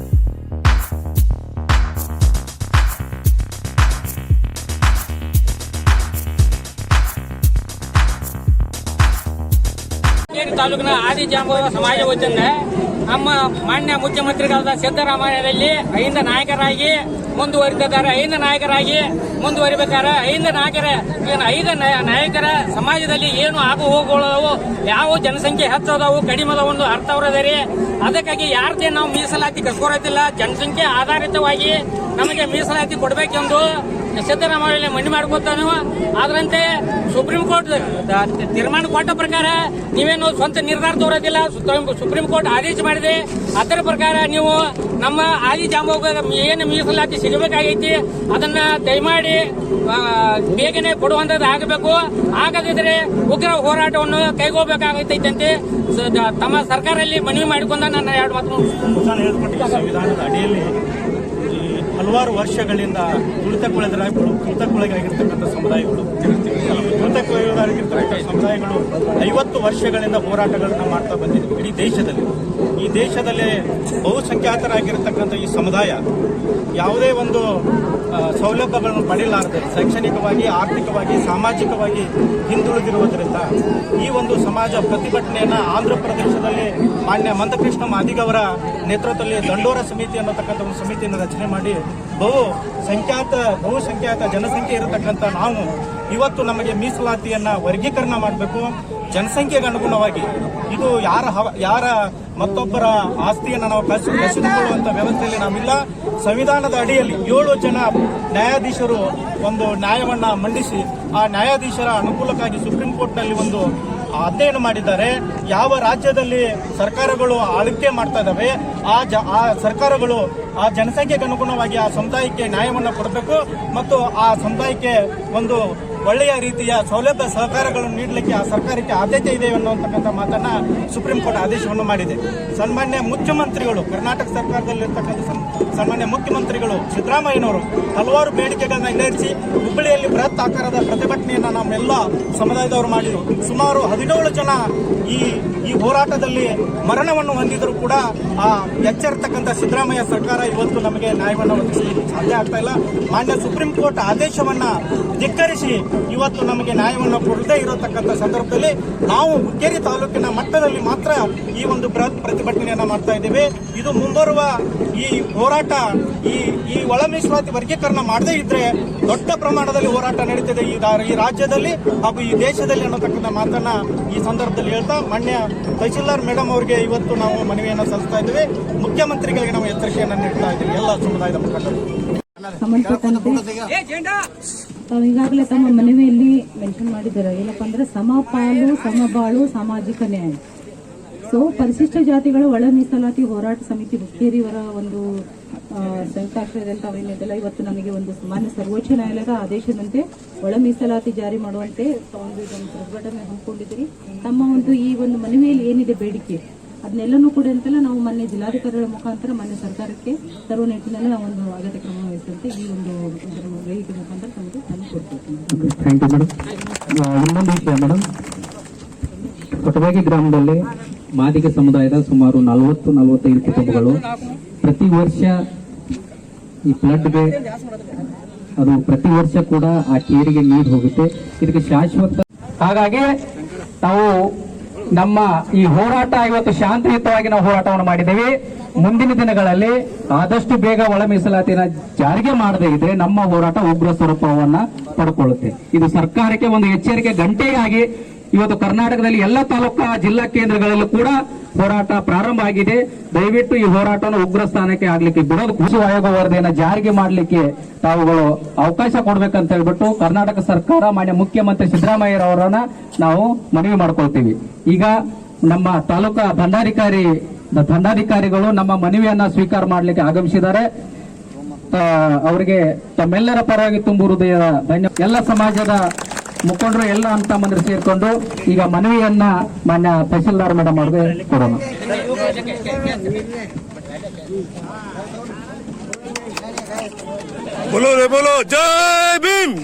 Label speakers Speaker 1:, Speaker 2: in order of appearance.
Speaker 1: Thank you. Haveri ತಾಲೂಕಿನ ಆದಿಜಾಂಬವ ಸಮಾಜ ವತಿಯಿಂದ ನಮ್ಮ ಮಾನ್ಯ ಮುಖ್ಯಮಂತ್ರಿಗಳಾದ ಸಿದ್ದರಾಮಯ್ಯರಲ್ಲಿ ಐಂದ ನಾಯಕರಾಗಿ ಮುಂದುವರಿದಿದ್ದಾರೆ. ಐಂದ ನಾಯಕರಾಗಿ ಮುಂದುವರಿಬೇಕಾದ್ರೆ ಐಂದ ನಾಯಕರ ಐದ ಐದು ನಾಯ- ನಾಯಕರ ಸಮಾಜದಲ್ಲಿ ಏನು ಆಗು ಹೋಗುಗಳು ಯಾವ ಜನಸಂಖ್ಯೆ ಹೆಚ್ಚದವು? ಕಡಿಮೆ ಒಂದು ಅರ್ಥವ್ರದ ರೀ. ಅದಕ್ಕಾಗಿ ಯಾರದೇ ನಾವು ಮೀಸಲಾತಿ ಕಸ್ಕೊರತಿಲ್ಲ ಜನಸಂಖ್ಯೆ ಆಧಾರಿತವಾಗಿ ನಮಗೆ ಮೀಸಲಾತಿ ಕೊಡಬೇಕೆಂದು ಸಿದ್ದರಾಮಯ್ಯ ಮಂಡಿ ಮಾಡ್ಕೊತಾನು ಅದರಂತೆ ಸುಪ್ರೀಂ ಕೋರ್ಟ್ ತೀರ್ಮಾನ ಕೊಟ್ಟ ಪ್ರಕಾರ ನೀವೇನು ಸ್ವಂತ ನಿರ್ಧಾರ ತೋರೋದಿಲ್ಲ. ಸುಪ್ರೀಂ ಕೋರ್ಟ್ ಆದೇಶ ಮಾಡಿದೆ. ಅದರ ಪ್ರಕಾರ ನೀವು ನಮ್ಮ ಆದಿ ಜಾಂಬೋಗ ಏನು ಮೀಸಲಾತಿ ಸಿಗಬೇಕಾಗೈತಿ, ಅದನ್ನ ದಯಮಾಡಿ ಬೇಗನೆ ಕೊಡುವಂತದ್ದು ಆಗಬೇಕು. ಆಗದಿದ್ರೆ ಉಗ್ರ ಹೋರಾಟವನ್ನು ದ- ತಮ್ಮ ಸರ್ಕಾರದಲ್ಲಿ ಮನವಿ ಮಾಡಿಕೊಂಡ ನನ್ನ ಎರಡು ಮಾತು
Speaker 2: ಸಂವಿಧಾನದ ಅಡಿಯಲ್ಲಿ ಹಲವಾರು ವರ್ಷಗಳಿಂದ ತುಳಿತಕ್ಕೊಳಗಾಗಿ ತುಳಿತಕ್ಕೊಳಗಾಗಿರ್ತಕ್ಕಂಥ ಸಮುದಾಯಗಳು ತುಳಿತಕ್ಕೊಳಗಾಗಿರ್ತಕ್ಕಂಥ ಸಮುದಾಯಗಳು ಐವತ್ತು ವರ್ಷಗಳಿಂದ ಹೋರಾಟಗಳನ್ನು ಮಾಡ್ತಾ ಬಂದಿದೆ ಇಡೀ ದೇಶದಲ್ಲಿ. ಈ ದೇಶದಲ್ಲಿ ಬಹುಸಂಖ್ಯಾತರಾಗಿರ್ತಕ್ಕಂಥ ಈ ಸಮುದಾಯ ಯಾವುದೇ ಒಂದು ಸೌಲಭ್ಯಗಳನ್ನು ಪಡೆಯಲಾರದೆ ಶೈಕ್ಷಣಿಕವಾಗಿ, ಆರ್ಥಿಕವಾಗಿ, ಸಾಮಾಜಿಕವಾಗಿ ಹಿಂದುಳಿದಿರುವುದರಿಂದ ಈ ಒಂದು ಸಮಾಜ ಪ್ರತಿಭಟನೆಯನ್ನು ಆಂಧ್ರ ಪ್ರದೇಶದಲ್ಲಿ ಮಾನ್ಯ ಮಂದಕೃಷ್ಣ ಮಾದಿಗವರ ನೇತೃತ್ವದಲ್ಲಿ ದಂಡೋರ ಸಮಿತಿ ಅನ್ನತಕ್ಕಂಥ ಒಂದು ಸಮಿತಿಯನ್ನು ರಚನೆ ಮಾಡಿ ಬಹು ಸಂಖ್ಯಾತ, ಬಹುಸಂಖ್ಯಾತ ಜನಸಂಖ್ಯೆ ಇರತಕ್ಕಂಥ ನಾವು ಇವತ್ತು ನಮಗೆ ಮೀಸಲಾತಿಯನ್ನು ವರ್ಗೀಕರಣ ಮಾಡಬೇಕು. ಜನಸಂಖ್ಯೆಗೆ ಅನುಗುಣವಾಗಿ ಇದು ಯಾರ ಯಾರ ಮತ್ತೊಬ್ಬರ ಆಸ್ತಿಯನ್ನು ನಾವು ಕಸಿ ಕಸಿದುಕೊಳ್ಳುವಂತ ವ್ಯವಸ್ಥೆಯಲ್ಲಿ ನಾವಿಲ್ಲ. ಸಂವಿಧಾನದ ಅಡಿಯಲ್ಲಿ ಏಳು ಜನ ನ್ಯಾಯಾಧೀಶರು ಒಂದು ನ್ಯಾಯವನ್ನ ಮಂಡಿಸಿ ಆ ನ್ಯಾಯಾಧೀಶರ ಅನುಕೂಲಕ್ಕಾಗಿ ಸುಪ್ರೀಂ ಕೋರ್ಟ್ನಲ್ಲಿ ಒಂದು ಅಧ್ಯಯನ ಮಾಡಿದ್ದಾರೆ. ಯಾವ ರಾಜ್ಯದಲ್ಲಿ ಸರ್ಕಾರಗಳು ಆಳ್ವಿಕೆ ಮಾಡ್ತಾ ಇದ್ದಾವೆ ಆ ಜ ಆ ಸರ್ಕಾರಗಳು ಆ ಜನಸಂಖ್ಯೆಗೆ ಅನುಗುಣವಾಗಿ ಆ ಸಮುದಾಯಕ್ಕೆ ನ್ಯಾಯವನ್ನು ಕೊಡಬೇಕು ಮತ್ತು ಆ ಸಮುದಾಯಕ್ಕೆ ಒಂದು ಒಳ್ಳೆಯ ರೀತಿಯ ಸೌಲಭ್ಯ ಸಹಕಾರಗಳನ್ನು ನೀಡಲಿಕ್ಕೆ ಆ ಸರ್ಕಾರಕ್ಕೆ ಆದ್ಯತೆ ಇದೆ ಅನ್ನುವಂತಕ್ಕಂಥ ಮಾತನ್ನ ಸುಪ್ರೀಂ ಕೋರ್ಟ್ ಆದೇಶವನ್ನು ಮಾಡಿದೆ. ಸನ್ಮಾನ್ಯ ಮುಖ್ಯಮಂತ್ರಿಗಳು, ಕರ್ನಾಟಕ ಸರ್ಕಾರದಲ್ಲಿರ್ತಕ್ಕಂಥ ಸನ್ಮಾನ್ಯ ಮುಖ್ಯಮಂತ್ರಿಗಳು ಸಿದ್ದರಾಮಯ್ಯನವರು ಹಲವಾರು ಬೇಡಿಕೆಗಳನ್ನ ಈಡೇರಿಸಿ ಹುಬ್ಬಳ್ಳಿಯಲ್ಲಿ ಬೃಹತ್ ಆಕಾರದ ಪ್ರತಿಭಟನೆಯನ್ನ ನಮ್ಮೆಲ್ಲ ಸಮುದಾಯದವರು ಮಾಡಿದರು. ಸುಮಾರು ಹದಿನೇಳು ಜನ ಈ ಈ ಹೋರಾಟದಲ್ಲಿ ಮರಣವನ್ನು ಹೊಂದಿದರೂ ಕೂಡ ಆ ಎಚ್ಚರತಕ್ಕಂಥ ಸಿದ್ದರಾಮಯ್ಯ ಸರ್ಕಾರ ಇವತ್ತು ನಮಗೆ ನ್ಯಾಯವನ್ನು ಒದಗಿಸಲಿಕ್ಕೆ ಸಾಧ್ಯ ಆಗ್ತಾ ಇಲ್ಲ. ಮಾನ್ಯ ಸುಪ್ರೀಂ ಕೋರ್ಟ್ ಆದೇಶವನ್ನ ಧಿಕ್ಕರಿಸಿ ಇವತ್ತು ನಮಗೆ ನ್ಯಾಯವನ್ನು ಕೊಡದೇ ಇರತಕ್ಕಂಥ ಸಂದರ್ಭದಲ್ಲಿ ನಾವು ಹುಕ್ಕೇರಿ ತಾಲೂಕಿನ ಮಟ್ಟದಲ್ಲಿ ಮಾತ್ರ ಈ ಒಂದು ಬೃಹತ್ ಪ್ರತಿಭಟನೆಯನ್ನ ಮಾಡ್ತಾ ಇದ್ದೇವೆ. ಇದು ಮುಂಬರುವ ಈ ಹೋರಾಟ ಈ ಈ ಒಳ ಮೀಸಲಾತಿ ವರ್ಗೀಕರಣ ಮಾಡದೇ ಇದ್ರೆ ದೊಡ್ಡ ಪ್ರಮಾಣದಲ್ಲಿ ಹೋರಾಟ ನಡೀತಿದೆ ಈ ಈ ರಾಜ್ಯದಲ್ಲಿ ಹಾಗೂ ಈ ದೇಶದಲ್ಲಿ ಅನ್ನತಕ್ಕಂಥ ಮಾತನ್ನ ಈ ಸಂದರ್ಭದಲ್ಲಿ ಹೇಳ್ತಾ ಮಾನ್ಯ ತಹಶೀಲ್ದಾರ್ ಮೇಡಮ್ ಅವರಿಗೆ ಇವತ್ತು ನಾವು ಮನವಿಯನ್ನು ಸಲ್ಲಿಸ್ತಾ ಇದ್ದೇವೆ. ಮುಖ್ಯಮಂತ್ರಿಗಳಿಗೆ ನಾವು ಎಚ್ಚರಿಕೆಯನ್ನು ನೀಡ್ತಾ ಇದ್ದೀವಿ ಎಲ್ಲ ಸಮುದಾಯದ ಮುಖಂಡರು.
Speaker 3: ತಾವು ಈಗಾಗಲೇ ತಮ್ಮ ಮನವಿಯಲ್ಲಿ ಮೆನ್ಷನ್ ಮಾಡಿದ್ದಾರೆ? ಏನಪ್ಪಾ ಅಂದ್ರೆ ಸಮಪಾಲು ಸಮಬಾಳು ಸಾಮಾಜಿಕ ನ್ಯಾಯ. ಸೊ ಪರಿಶಿಷ್ಟ ಜಾತಿಗಳ ಒಳ ಮೀಸಲಾತಿ ಹೋರಾಟ ಸಮಿತಿ ಹುಕ್ಕೇರಿಯವರ ಒಂದು ಸಂಯುಕ್ತಾಶ್ರಯದಂತ ತಾವೇನಿದೆಲ್ಲ ಇವತ್ತು ನಮಗೆ ಒಂದು ಮಾನ್ಯ ಸರ್ವೋಚ್ಚ ನ್ಯಾಯಾಲಯದ ಆದೇಶದಂತೆ ಒಳ ಮೀಸಲಾತಿ ಜಾರಿ ಮಾಡುವಂತೆ ಒಂದು ಇದೊಂದು ಪ್ರತಿಭಟನೆ ಹಮ್ಮಿಕೊಂಡಿದ್ದೀರಿ. ತಮ್ಮ ಒಂದು ಈ ಒಂದು ಮನವಿಯಲ್ಲಿ ಏನಿದೆ ಬೇಡಿಕೆ? ಅದನ್ನೆಲ್ಲನೂ ಕೂಡ ಅಂತೆಲ್ಲ ನಾವು ಮೊನ್ನೆ ಜಿಲ್ಲಾಧಿಕಾರಿಗಳ ಮುಖಾಂತರ ಮೊನ್ನೆ ಸರ್ಕಾರಕ್ಕೆ ತರುವ ನಿಟ್ಟಿನಲ್ಲಿ ನಾವು ಒಂದು ಅಗತ್ಯ ಕ್ರಮ ವಹಿಸುವಂತೆ ಈ ಒಂದು ವೇದಿಕೆ ಮುಖಾಂತರ ತಮಗೆ
Speaker 4: ತಂದು ಯು ಮೇಡಮ್ ಇನ್ನೊಂದು ವಿಷಯ ಮೇಡಮ್ ಕೊಟಬಾಗಿ ಗ್ರಾಮದಲ್ಲಿ ಮಾದಿಗ ಸಮುದಾಯದ ಸುಮಾರು ನಲವತ್ತು, ನಲವತ್ತೈದು ಕುಟುಂಬಗಳು. ಪ್ರತಿ ವರ್ಷ ಈ ಫ್ಲಡ್ಗೆ ಅದು ಪ್ರತಿ ವರ್ಷ ಕೂಡ ಆ ಕೇರಿಗೆ ನೀರು ಹೋಗುತ್ತೆ. ಇದಕ್ಕೆ ಶಾಶ್ವತ ಹಾಗಾಗಿ ನಾವು ನಮ್ಮ ಈ ಹೋರಾಟ ಇವತ್ತು ಶಾಂತಿಯುತವಾಗಿ ನಾವು ಹೋರಾಟವನ್ನು ಮಾಡಿದ್ದೇವೆ. ಮುಂದಿನ ದಿನಗಳಲ್ಲಿ ಆದಷ್ಟು ಬೇಗ ಒಳ ಮೀಸಲಾತಿನ ಜಾರಿಗೆ ಮಾಡದೇ ಇದ್ರೆ ನಮ್ಮ ಹೋರಾಟ ಉಗ್ರ ಸ್ವರೂಪವನ್ನ ಪಡ್ಕೊಳ್ಳುತ್ತೆ. ಇದು ಸರ್ಕಾರಕ್ಕೆ ಒಂದು ಎಚ್ಚರಿಕೆ, ಗಂಟೆಯಾಗಿ ಇವತ್ತು ಕರ್ನಾಟಕದಲ್ಲಿ ಎಲ್ಲ ತಾಲೂಕಾ ಜಿಲ್ಲಾ ಕೇಂದ್ರಗಳಲ್ಲೂ ಕೂಡ ಹೋರಾಟ ಪ್ರಾರಂಭ ಆಗಿದೆ. ದಯವಿಟ್ಟು ಈ ಹೋರಾಟವನ್ನು ಉಗ್ರ ಸ್ಥಾನಕ್ಕೆ ಆಗ್ಲಿಕ್ಕೆ ಬಿಡೋದು ಕೃಷಿ ಆಯೋಗ ವರದಿಯನ್ನ ಜಾರಿಗೆ ಮಾಡಲಿಕ್ಕೆ ತಾವುಗಳು ಅವಕಾಶ ಕೊಡ್ಬೇಕಂತ ಹೇಳ್ಬಿಟ್ಟು ಕರ್ನಾಟಕ ಸರ್ಕಾರ ಮಾನ್ಯ ಮುಖ್ಯಮಂತ್ರಿ ಸಿದ್ದರಾಮಯ್ಯರವರನ್ನ ನಾವು ಮನವಿ ಮಾಡ್ಕೊಳ್ತೀವಿ. ಈಗ ನಮ್ಮ ತಾಲೂಕಾ ದಂಡಾಧಿಕಾರಿ ದಂಡಾಧಿಕಾರಿಗಳು ನಮ್ಮ ಮನವಿಯನ್ನ ಸ್ವೀಕಾರ ಮಾಡಲಿಕ್ಕೆ ಆಗಮಿಸಿದ್ದಾರೆ. ಅವರಿಗೆ ತಮ್ಮೆಲ್ಲರ ಪರವಾಗಿ ತುಂಬು ಹೃದಯದ ಧನ್ಯ ಎಲ್ಲ ಸಮಾಜದ ಮುಖಂಡರು ಎಲ್ಲ ಅಂತ ಮಂದಿರು ಸೇರ್ಕೊಂಡು ಈಗ ಮನವಿಯನ್ನ ಮಾನ್ಯ ತಹಸೀಲ್ದಾರ್ ಮೇಡಮ್ ಅವ್ರಿಗೆ ಕೊಡೋಣ.
Speaker 1: ಬೋಲೋ
Speaker 3: ಜೈ ಭೀಮ್!